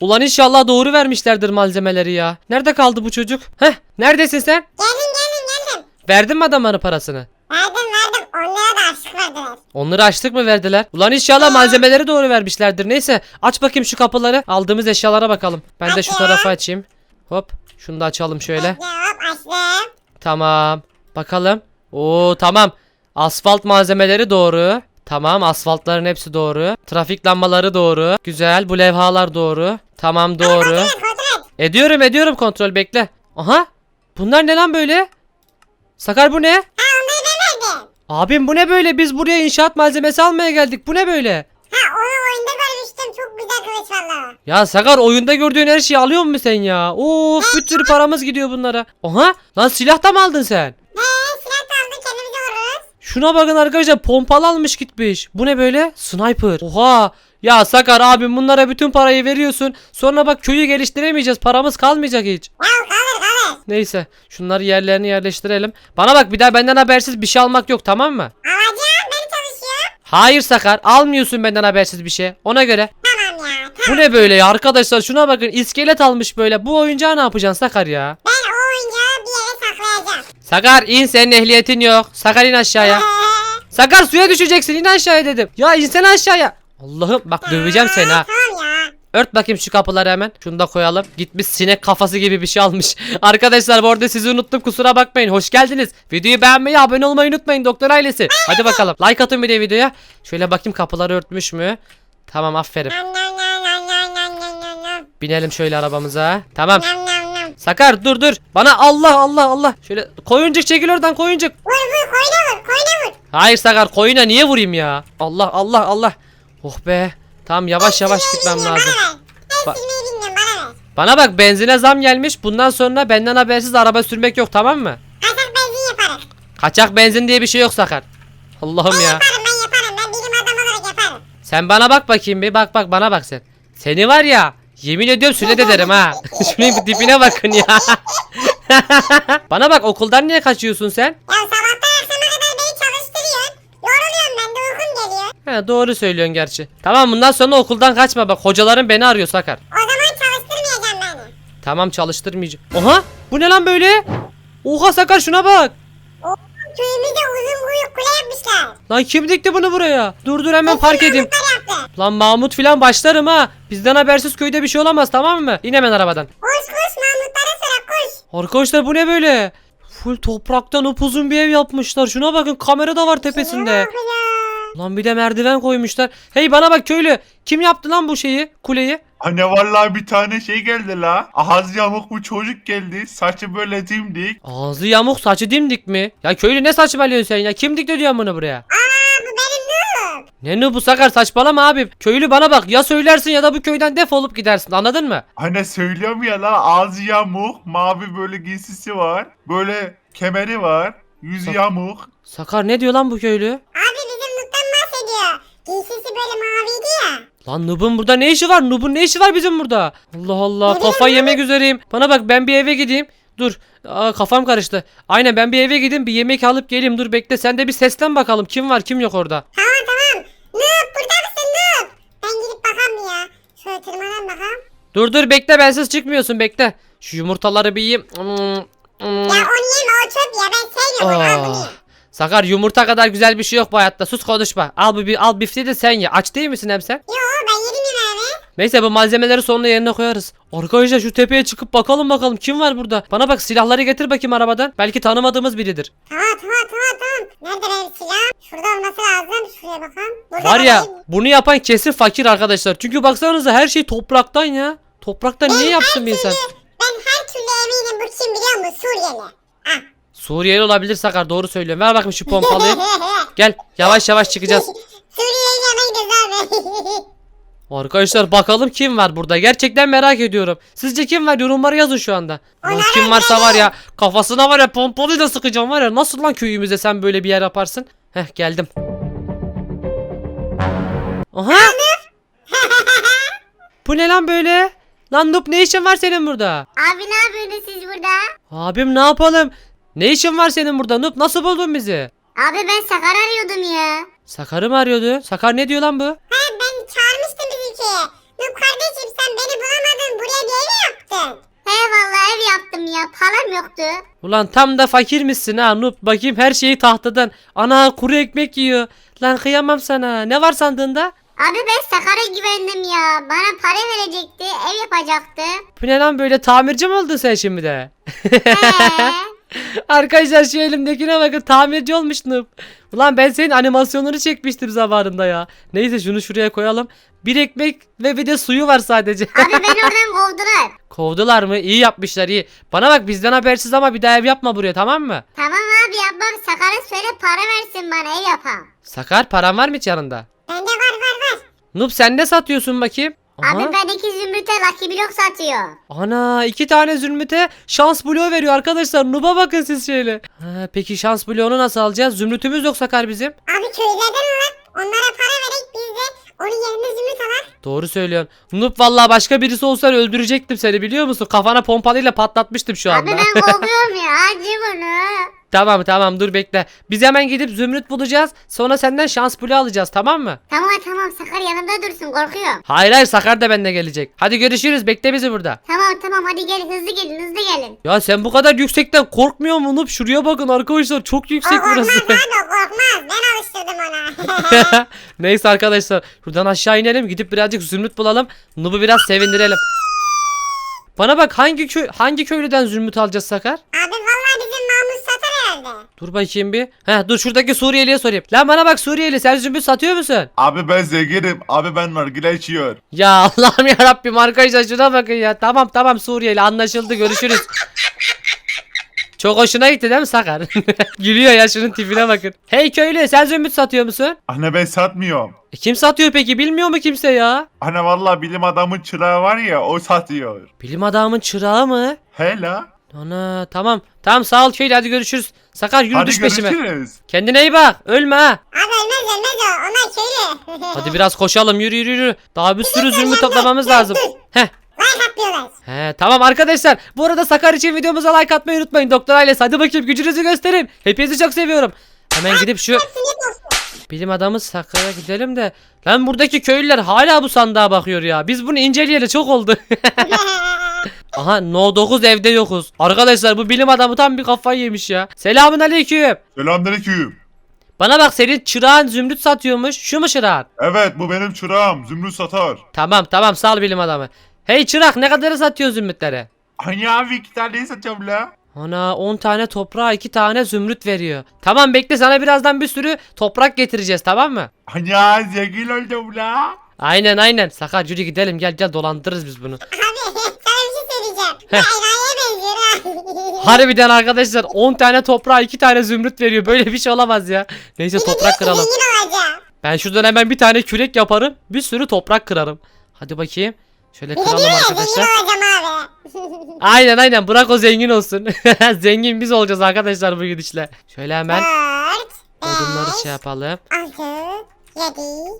Ulan inşallah doğru vermişlerdir malzemeleri ya. Nerede kaldı bu çocuk? Heh neredesin sen? Geldim geldim geldim. Verdin mi adamların parasını? Verdim verdim. Onlara da açlık verdiler. Onları açtık mı verdiler? Ulan inşallah malzemeleri doğru vermişlerdir. Neyse aç bakayım şu kapıları. Aldığımız eşyalara bakalım. Ben de şu Aç tarafa açayım. Hop şunu da açalım şöyle. Hop açtım. Tamam. Bakalım. Oo tamam. Asfalt malzemeleri doğru. Tamam asfaltların hepsi doğru. Trafik lambaları doğru. Güzel bu levhalar doğru. Tamam doğru. Ediyorum ediyorum kontrol bekle. Aha. Bunlar ne lan böyle? Sakar bu ne? Ha onları ben verdim. Abim bu ne böyle? Biz buraya inşaat malzemesi almaya geldik. Bu ne böyle? Ha onu oyunda görmüştüm. Çok güzel kılıç valla. Ya Sakar oyunda gördüğün her şeyi alıyor musun sen ya? Of bir sürü paramız gidiyor bunlara. Aha lan silah da mı aldın sen? He silah da aldık kendimize vururuz. Şuna bakın arkadaşlar pompalı almış gitmiş. Bu ne böyle? Sniper. Oha. Ya Sakar abim bunlara bütün parayı veriyorsun. Sonra bak köyü geliştiremeyeceğiz. Paramız kalmayacak hiç. Neyse şunları yerlerine yerleştirelim. Bana bak bir daha benden habersiz bir şey almak yok tamam mı? Alacağım ben çalışıyorum. Hayır Sakar almıyorsun benden habersiz bir şey. Ona göre. Tamam ya. Bu Tamam. ne böyle ya arkadaşlar şuna bakın iskelet almış böyle. Bu oyuncağı ne yapacaksın Sakar ya? Sakar in senin ehliyetin yok. Sakar in aşağıya. Sakar suya düşeceksin in aşağıya dedim. Ya insene aşağıya. Allah'ım bak döveceğim seni ha. Ört bakayım şu kapıları hemen. Şunu da koyalım. Gitmiş sinek kafası gibi bir şey almış. Arkadaşlar bu arada sizi unuttum kusura bakmayın. Hoş geldiniz. Videoyu beğenmeyi abone olmayı unutmayın doktor ailesi. Hadi bakalım. Like atın bir de videoya. Şöyle bakayım kapıları örtmüş mü? Tamam aferin. Binelim şöyle arabamıza. Tamam. Sakar dur dur. Bana Allah Allah Allah. Şöyle koyuncuk çekil oradan koyuncuk. Vur vur koyuna vur koyuna vur. Hayır Sakar koyuna niye vurayım ya? Allah Allah Allah. Oh be. Tamam yavaş yavaş gitmem lazım. Bana Ba- bana bak benzine zam gelmiş. Bundan sonra benden habersiz araba sürmek yok tamam mı? Kaçak benzin yaparız. Kaçak benzin diye bir şey yok Sakar. Allah'ım ya. yaparım ben yaparım. Ben bilim adamı olarak yaparım. Sen bana bak bakayım bir bak bak bana bak sen. Seni var ya yemin ediyorum sünnet ederim ha. Şunun tipine bakın ya. bana bak okuldan niye kaçıyorsun sen? Ya sabahtan akşama kadar beni çalıştırıyorsun. Yoruluyorum ben de uykum geliyor. He doğru söylüyorsun gerçi. Tamam bundan sonra okuldan kaçma bak hocaların beni arıyor Sakar. O zaman çalıştırmayacağım beni. Tamam çalıştırmayacağım. Oha bu ne lan böyle? Oha Sakar şuna bak. Köyümüzde uzun boyu kule yapmışlar. Lan kim dikti bunu buraya? Dur dur hemen park edeyim. Lan Mahmut filan başlarım ha. Bizden habersiz köyde bir şey olamaz tamam mı? İn hemen arabadan. Koş koş Mahmutlara sıra koş. Arkadaşlar bu ne böyle? Full topraktan upuzun bir ev yapmışlar. Şuna bakın kamera da var tepesinde. Lan bir de merdiven koymuşlar. Hey bana bak köylü. Kim yaptı lan bu şeyi? Kuleyi? Anne vallahi bir tane şey geldi la. Ağzı yamuk bu çocuk geldi. Saçı böyle dimdik. Ağzı yamuk saçı dimdik mi? Ya köylü ne saçmalıyorsun sen ya? Kim dikti diyor bunu buraya? Aa bu benim noob. Ne ne bu sakar saçmalama abi. Köylü bana bak ya söylersin ya da bu köyden defolup gidersin anladın mı? Anne söylüyorum ya la ağzı yamuk. Mavi böyle giysisi var. Böyle kemeri var. Yüzü Sa- yamuk. Sakar ne diyor lan bu köylü? Abi bizim noob'dan bahsediyor. Giysisi böyle maviydi ya. Lan Nub'un burada ne işi var? Nub'un ne işi var bizim burada? Allah Allah kafayı yemek üzereyim. Bana bak ben bir eve gideyim. Dur Aa, kafam karıştı. Aynen ben bir eve gideyim bir yemek alıp geleyim. Dur bekle sen de bir seslen bakalım kim var kim yok orada. Tamam tamam. Noob burada mısın noob? Ben gidip bakam bir ya. Şöyle tırmanan bakam. Dur dur bekle bensiz çıkmıyorsun bekle. Şu yumurtaları bir yiyeyim. Mm, mm. Ya onu yeme o çöp ya ben sevmiyorum al bunu ye. Sakar yumurta kadar güzel bir şey yok bu hayatta. Sus konuşma. Al bu bir al bifteyi de sen ye. Aç değil misin hem sen? Yo ben yedim yemeğimi. Neyse bu malzemeleri sonra yerine koyarız. Arkadaşlar şu tepeye çıkıp bakalım bakalım kim var burada. Bana bak silahları getir bakayım arabadan. Belki tanımadığımız biridir. Tamam tamam tamam tamam. Nerede benim silahım? Şurada olması lazım. Şuraya bakalım. Burada Var ya bakayım. bunu yapan kesin fakir arkadaşlar. Çünkü baksanıza her şey topraktan ya. Topraktan niye Ben yapsın her bir insan? Ben her türlü eminim bu kim biliyor musun? Suriyeli. Ah. Suriyeli olabilir Sakar doğru söylüyorum. Ver bakayım şu pompalıyı. Gel yavaş yavaş çıkacağız. Suriyeli yanına gidiyoruz abi. Arkadaşlar bakalım kim var burada. Gerçekten merak ediyorum. Sizce kim var? Yorumlara yazın şu anda. Lan kim varsa var ya kafasına var ya pompalıyla sıkacağım var ya. Nasıl lan köyümüze sen böyle bir yer yaparsın? Heh geldim. Aha. Bu ne lan böyle? Lan Nup ne işin var senin burada? Abi ne yapıyorsunuz siz burada? Abim ne yapalım? Ne işin var senin burada Nup? Nasıl buldun bizi? Abi ben Sakar arıyordum ya. Sakar'ı mı arıyordu? Sakar ne diyor lan bu? Ben çağırmıştım bizimkiyi. Nuh kardeşim sen beni bulamadın. Buraya bir ev yaptın? He vallahi ev yaptım ya. Param yoktu. Ulan tam da fakirmişsin ha Nup. Bakayım her şeyi tahtadan. Ana kuru ekmek yiyor. Lan kıyamam sana. Ne var sandığında? Abi ben Sakar'a güvendim ya. Bana para verecekti. Ev yapacaktı. Bu ne lan böyle tamirci mi oldun sen şimdi de? He. Arkadaşlar şu elimdekine bakın tamirci olmuş Nup. Ulan ben senin animasyonunu çekmiştim zamanında ya. Neyse şunu şuraya koyalım. Bir ekmek ve bir de suyu var sadece. Abi beni oradan kovdular. Kovdular mı? İyi yapmışlar iyi. Bana bak bizden habersiz ama bir daha ev yapma buraya tamam mı? Tamam abi yapmam. Sakar'a söyle para versin bana ev yapam. Sakar paran var mı hiç yanında? Bende var var var. Nup sen ne satıyorsun bakayım? Aha. Abi ben iki zümrüte Lucky Block satıyor. Ana iki tane zümrüte şans bloğu veriyor arkadaşlar. Nub'a bakın siz şöyle. Ha, peki şans bloğunu nasıl alacağız? Zümrütümüz yok Sakar bizim. Abi köylerden alak. Onlara para verek biz de onun yerine zümrüt alak. Doğru söylüyorsun. Nup vallahi başka birisi olsa öldürecektim seni biliyor musun? Kafana pompalıyla patlatmıştım şu Abi anda. ben kovuyorum ya. Acı bunu. Tamam tamam dur bekle. Biz hemen gidip zümrüt bulacağız. Sonra senden şans bloğu alacağız tamam mı? Tamam tamam Sakar yanımda dursun korkuyorum. Hayır hayır Sakar da benimle gelecek. Hadi görüşürüz bekle bizi burada. Tamam tamam hadi gelin hızlı gelin hızlı gelin. Ya sen bu kadar yüksekten korkmuyor mu Nup? Şuraya bakın arkadaşlar çok yüksek korkmaz burası. abi o korkmaz. Ben alıştırdım ona. Neyse arkadaşlar şuradan aşağı inelim gidip birazcık zümrüt bulalım. Nub'u biraz sevindirelim. Bana bak hangi köy hangi köylüden zümrüt alacağız Sakar? abi vallahi bizim Mahmut satar herhalde. Dur bakayım bir. Heh dur şuradaki Suriyeli'ye sorayım. Lan bana bak Suriyeli sen zümrüt satıyor musun? Abi ben zenginim. Abi ben nargile içiyor. Ya Allah'ım ya Rabbim arkadaşlar şuna bakın ya. Tamam tamam Suriyeli anlaşıldı görüşürüz. Çok hoşuna gitti değil mi Sakar? Gülüyor ya şunun tipine bakın. Hey köylü sen zümrüt satıyor musun? Anne ben satmıyorum. E, kim satıyor peki bilmiyor mu kimse ya? Anne vallahi bilim adamın çırağı var ya o satıyor. Bilim adamın çırağı mı? Hela. Ana tamam. Tamam sağ ol köylü hadi görüşürüz. Sakar yürü Hadi düş peşime. görüşürüz. Kendine iyi bak. Ölme ha. Abi ölmez ölmez o. Onlar köylü. Hadi biraz koşalım yürü yürü yürü. Daha bir sürü zümrüt toplamamız lazım. Heh. Like atlıyorlar. He tamam arkadaşlar. Bu arada Sakar için videomuza like atmayı unutmayın. Doktor ailesi hadi bakayım gücünüzü gösterin. Hepinizi çok seviyorum. Hemen gidip şu Sinir olsun. bilim adamı Sakar'a gidelim de. Lan buradaki köylüler hala bu sandığa bakıyor ya. Biz bunu inceleyeli çok oldu. Aha No 9 evde yokuz. Arkadaşlar bu bilim adamı tam bir kafayı yemiş ya. Selamun aleyküm. Selamünaleyküm. Bana bak senin çırağın zümrüt satıyormuş. Şu mu çırağın? Evet bu benim çırağım. Zümrüt satar. Tamam tamam sağ ol bilim adamı. Hey çırak ne kadar satıyor zümrütleri? Hani abi iki tane satacağım la. Ana 10 tane toprağa 2 tane zümrüt veriyor. Tamam bekle sana birazdan bir sürü toprak getireceğiz tamam mı? Hani ya zengin oldum la. Aynen aynen. Sakar yürü gidelim gel gel dolandırırız biz bunu. Abi ha. Harbiden arkadaşlar 10 tane toprağa 2 tane zümrüt veriyor. Böyle bir şey olamaz ya. Neyse toprak kıralım. Ben şuradan hemen bir tane kürek yaparım. Bir sürü toprak kırarım. Hadi bakayım. Şöyle kıralım arkadaşlar. Aynen aynen bırak o zengin olsun. zengin biz olacağız arkadaşlar bu gidişle. Şöyle hemen odunları şey yapalım. altı, yedi,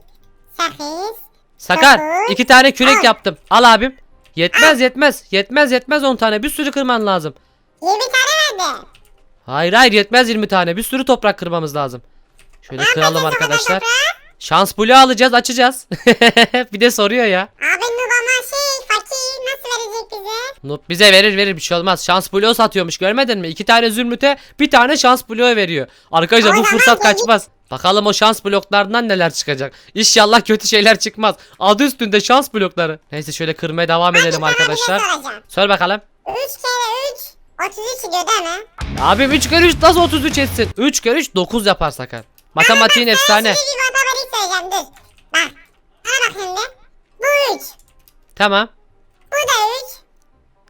sekiz. Sakar Dokuz, iki tane kürek on. yaptım. Al abim. Yetmez yetmez. Yetmez yetmez 10 tane. Bir sürü kırman lazım. Yirmi tane verdi. Hayır hayır yetmez 20 tane. Bir sürü toprak kırmamız lazım. Şöyle kıralım arkadaşlar. Şans bloğu alacağız açacağız. bir de soruyor ya. Abi Nub ama şey fakir nasıl verecek bize? Nup bize verir verir bir şey olmaz. Şans bloğu satıyormuş görmedin mi? İki tane zümrüte bir tane şans bloğu veriyor. Arkadaşlar bu O zaman fırsat kaçmaz. Bakalım o şans bloklarından neler çıkacak. İnşallah kötü şeyler çıkmaz. Adı üstünde şans blokları. Neyse şöyle kırmaya devam edelim Abi arkadaşlar. Şey soracağım. Sor bakalım. Üç kere üç, otuz üç ediyor değil mi? Abim 3 kere 3 nasıl 33 etsin? 3 kere 3 9 yapar Sakar. Matematiğin efsane. Şimdi bir matematik söyleyeceğim dur. Bak. Bana bak şimdi. Bu üç. Tamam. Bu da üç.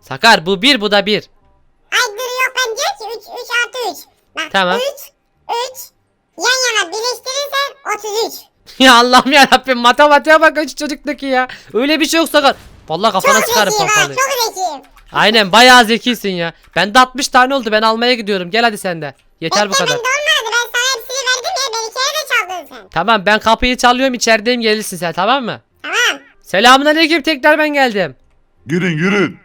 Sakar bu 1 bu da 1. Ay dur yok ben diyor ki üç, üç artı üç. Bak Tamam. üç, üç. Yan yana birleştirirsen otuz üç. ya Allah'ım ya Rabbim matematiğe bak şu çocuktaki ya. Öyle bir şey yok Sakar. Vallahi kafana Çok sıkarım zekiyim ha pompalı. çok zekiyim. Aynen bayağı zekisin ya. Bende 60 tane oldu ben almaya gidiyorum. Gel hadi sen de. Yeter bu Bekle, kadar. bende olmadı ben sana hepsini verdim ya benimkileri de çaldın sen. Tamam ben kapıyı çalıyorum içerideyim gelirsin sen tamam mı? Tamam. Selamun aleyküm tekrar ben geldim. Yürün yürün.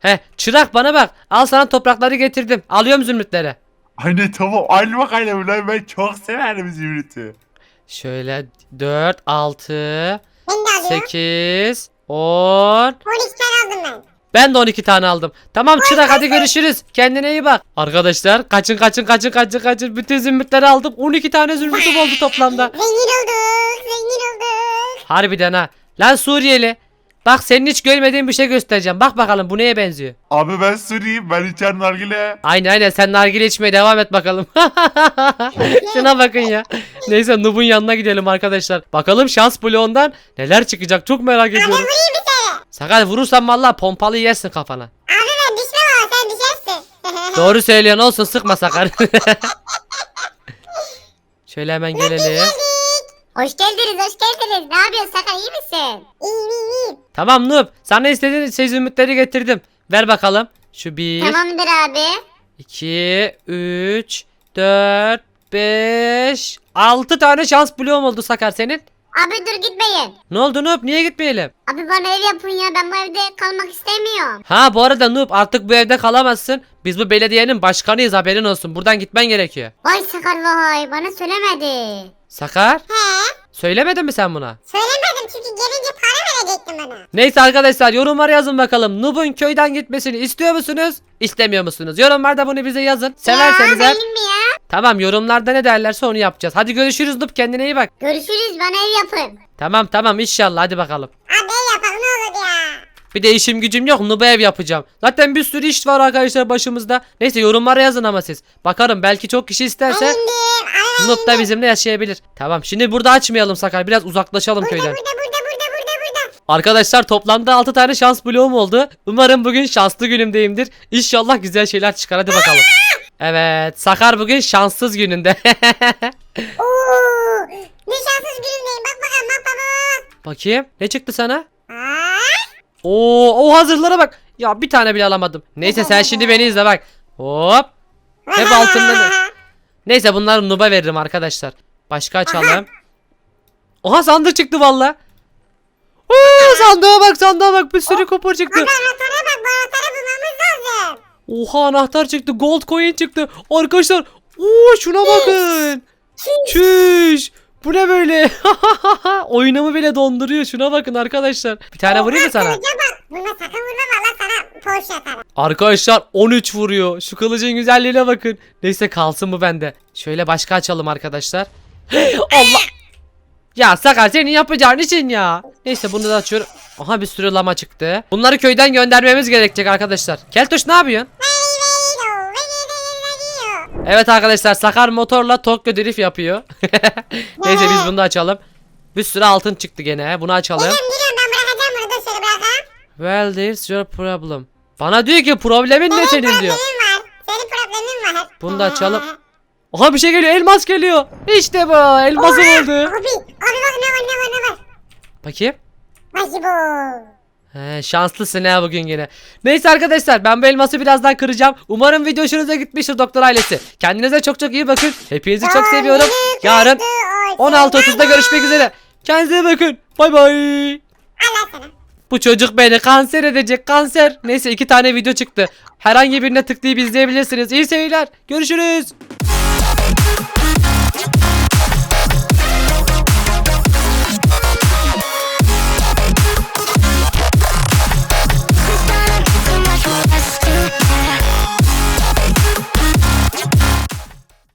He çırak bana bak. Al sana toprakları getirdim. Alıyorum zümrütleri. Anne tamam al bakalım lan ben çok severim zümrütü. Şöyle 4, 6, Ben de alıyorum. 8, 10. 12 tane aldım ben. Ben de 12 tane aldım. Tamam çırak hadi görüşürüz. Kendine iyi bak. Arkadaşlar kaçın kaçın kaçın kaçın kaçın. Bütün zümrütleri aldım. 12 tane zümrütüm oldu toplamda. Zengin olduk. Zengin olduk. Harbiden ha. Lan Suriyeli. Bak senin hiç görmediğin bir şey göstereceğim. Bak bakalım bu neye benziyor. Abi ben süreyim. Ben içer nargile. Aynen aynen sen nargile içmeye devam et bakalım. Şuna bakın ya. Neyse Nub'un yanına gidelim arkadaşlar. Bakalım şans bloğundan neler çıkacak çok merak ediyorum. Vurayım bir tane. Sakal vurursan valla pompalı yersin kafana. Abi ben düşmem ama sen düşersin. Doğru söylüyorsun olsun sıkma Sakar. Şöyle hemen gelelim. Hoş geldiniz hoş geldiniz. Ne yapıyorsun Sakar iyi misin? İyiyim iyiyim iyiyim. Tamam Nub sana istediğin şey zümrütleri getirdim. Ver bakalım. Şu bir, Tamamdır abi. iki, üç, dört, beş, altı tane şans bloğum oldu Sakar senin. Abi dur gitmeyin. Ne oldu Nub niye gitmeyelim? Abi bana ev yapın ya ben bu evde kalmak istemiyorum. Ha bu arada Noob artık bu evde kalamazsın. Biz bu belediyenin başkanıyız haberin olsun. Buradan gitmen gerekiyor. Vay Sakar vay bana söylemedi. Sakar He. söylemedin mi sen buna? Söylemedim çünkü gelince para verecektim bana. Neyse arkadaşlar yorumlara yazın bakalım. Noob'un köyden gitmesini istiyor musunuz? İstemiyor musunuz? Yorumlarda bunu bize yazın. Severseniz ya, eğer. benim mi ya? Tamam yorumlarda ne derlerse onu yapacağız. Hadi görüşürüz Noob kendine iyi bak. Görüşürüz bana ev yapın. Tamam tamam inşallah hadi bakalım. Abi ev yapalım ne olur ya. Bir de işim gücüm yok Noob'a ev yapacağım. Zaten bir sürü iş var arkadaşlar başımızda. Neyse yorumlara yazın ama siz. Bakarım belki çok kişi isterse. Ben Noob da bizimle yaşayabilir. Tamam şimdi burada açmayalım Sakar. Biraz uzaklaşalım köyden. Burada burada burada burada burada. Arkadaşlar toplamda 6 tane şans bloğum oldu. Umarım bugün şanslı günümdeyimdir. İnşallah güzel şeyler çıkar. Hadi bakalım. Evet Sakar bugün şanssız gününde. Oo, ne şanssız günümdeyim. Bak bakalım bak bak bak. Bakayım ne çıktı sana? Aa, Oo, o hazırlara bak. Ya bir tane bile alamadım. Neyse sen şimdi beni izle bak. Hop. Hep altından. Neyse bunları Nub'a veririm arkadaşlar. Başka açalım. Oha sandık çıktı valla. Oo, sandığa bak sandığa bak bir sürü kupon çıktı. Bak. Oha anahtar çıktı. Gold coin çıktı. Arkadaşlar. Oo şuna bakın. Çüş. Bu ne böyle? Oyunumu bile donduruyor. Şuna bakın arkadaşlar. Bir tane vurayım mı sana? Buna sakın vurma valla sana poğuş atarım. Arkadaşlar 13 vuruyor. Şu kılıcın güzelliğine bakın. Neyse kalsın bu bende. Şöyle başka açalım arkadaşlar. Allah. Ya Sakar senin yapacağın için ya. Neyse bunu da açıyorum. Aha bir sürü lama çıktı. Bunları köyden göndermemiz gerekecek arkadaşlar. Keltoş ne yapıyorsun? Evet arkadaşlar Sakar motorla Tokyo Drift yapıyor. Neyse biz bunu da açalım. Bir sürü altın çıktı gene. Bunu açalım. Ben bırakacağım bunu dur. Well there's your problem. Bana diyor ki problemin ne senin diyor. Var. Senin problemin var. Bunu da açalım. Aha bir şey geliyor elmas geliyor. İşte bu elmasım Oha, oldu. Abi, abi bak ne var ne var ne var. Bakayım. Bu. He, şanslısın ha bugün yine. Neyse arkadaşlar ben bu elması birazdan kıracağım. Umarım video hoşunuza gitmiştir doktor ailesi. Kendinize çok çok iyi bakın. Hepinizi çok seviyorum. Yarın 16.30'da görüşmek üzere. Kendinize bakın. Bay bay. Allah sana. Bu çocuk beni kanser edecek kanser. Neyse iki tane video çıktı. Herhangi birine tıklayıp izleyebilirsiniz. İyi seyirler. Görüşürüz.